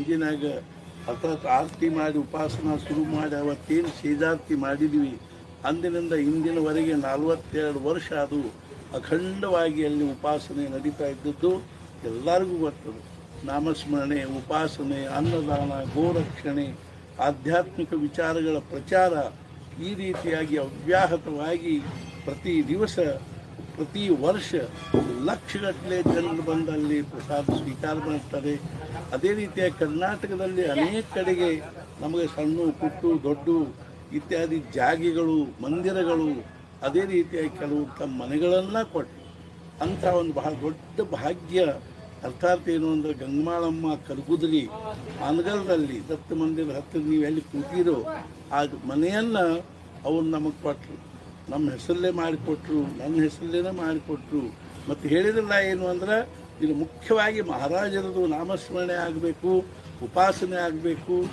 ಮುಂಜಿನಾಗ ಅರ್ಥಾತ್ ಆರತಿ ಮಾಡಿ ಉಪಾಸನ ಶುರು ಮಾಡಿ ಅವತ್ತೇನು ಸೇಜಾರತಿ ಮಾಡಿದ್ವಿ, ಅಂದಿನಿಂದ ಇಂದಿನವರೆಗೆ ನಲವತ್ತೆರಡು ವರ್ಷ ಅದು ಅಖಂಡವಾಗಿ ಅಲ್ಲಿ ಉಪಾಸನೆ ನಡೀತಾ ಇದ್ದದ್ದು ಎಲ್ಲರಿಗೂ ಗೊತ್ತದು. ನಾಮಸ್ಮರಣೆ, ಉಪಾಸನೆ, ಅನ್ನದಾನ, ಗೋರಕ್ಷಣೆ, ಆಧ್ಯಾತ್ಮಿಕ ವಿಚಾರಗಳ ಪ್ರಚಾರ ಈ ರೀತಿಯಾಗಿ ಅವ್ಯಾಹತವಾಗಿ ಪ್ರತಿ ದಿವಸ ಪ್ರತಿ ವರ್ಷ ಲಕ್ಷಗಟ್ಟಲೆ ಜನರು ಬಂದು ಅಲ್ಲಿ ಪ್ರಸಾದ ಸ್ವೀಕಾರ ಮಾಡ್ತಾರೆ. ಅದೇ ರೀತಿಯಾಗಿ ಕರ್ನಾಟಕದಲ್ಲಿ ಅನೇಕ ಕಡೆಗೆ ನಮಗೆ ಸಣ್ಣ, ಪುಟ್ಟು, ದೊಡ್ಡ ಇತ್ಯಾದಿ ಜಾಗಿಗಳು, ಮಂದಿರಗಳು, ಅದೇ ರೀತಿಯಾಗಿ ಕೆಲವು ತಮ್ಮ ಮನೆಗಳನ್ನು ಕೊಟ್ಟು ಅಂಥ ಒಂದು ಬಹಳ ದೊಡ್ಡ ಭಾಗ್ಯ ಅರ್ಥಾತ್ ಏನು ಅಂದ್ರೆ ಗಂಗಮಾಳಮ್ಮ ಕರಗುದ್ರಿ ಆನಗಲದಲ್ಲಿ ದತ್ತ ಮಂದಿರ ಹತ್ತಿರ ನೀವು ಎಲ್ಲಿ ಕೂತಿರೋ ಆ ಮನೆಯನ್ನು ಅವ್ರು ನಮಗೆ ಕೊಟ್ಟರು ನಮ್ಮ ಹೆಸರಲ್ಲೇ ಮಾಡಿಕೊಟ್ರು, ನನ್ನ ಹೆಸರಲ್ಲೇ ಮಾಡಿಕೊಟ್ರು. ಮತ್ತು ಹೇಳಿದ್ರಲ್ಲ ಏನು ಅಂದ್ರೆ, ಇದು ಮುಖ್ಯವಾಗಿ ಮಹಾರಾಜರದು ನಾಮಸ್ಮರಣೆ ಆಗಬೇಕು, ಉಪಾಸನೆ ಆಗಬೇಕು.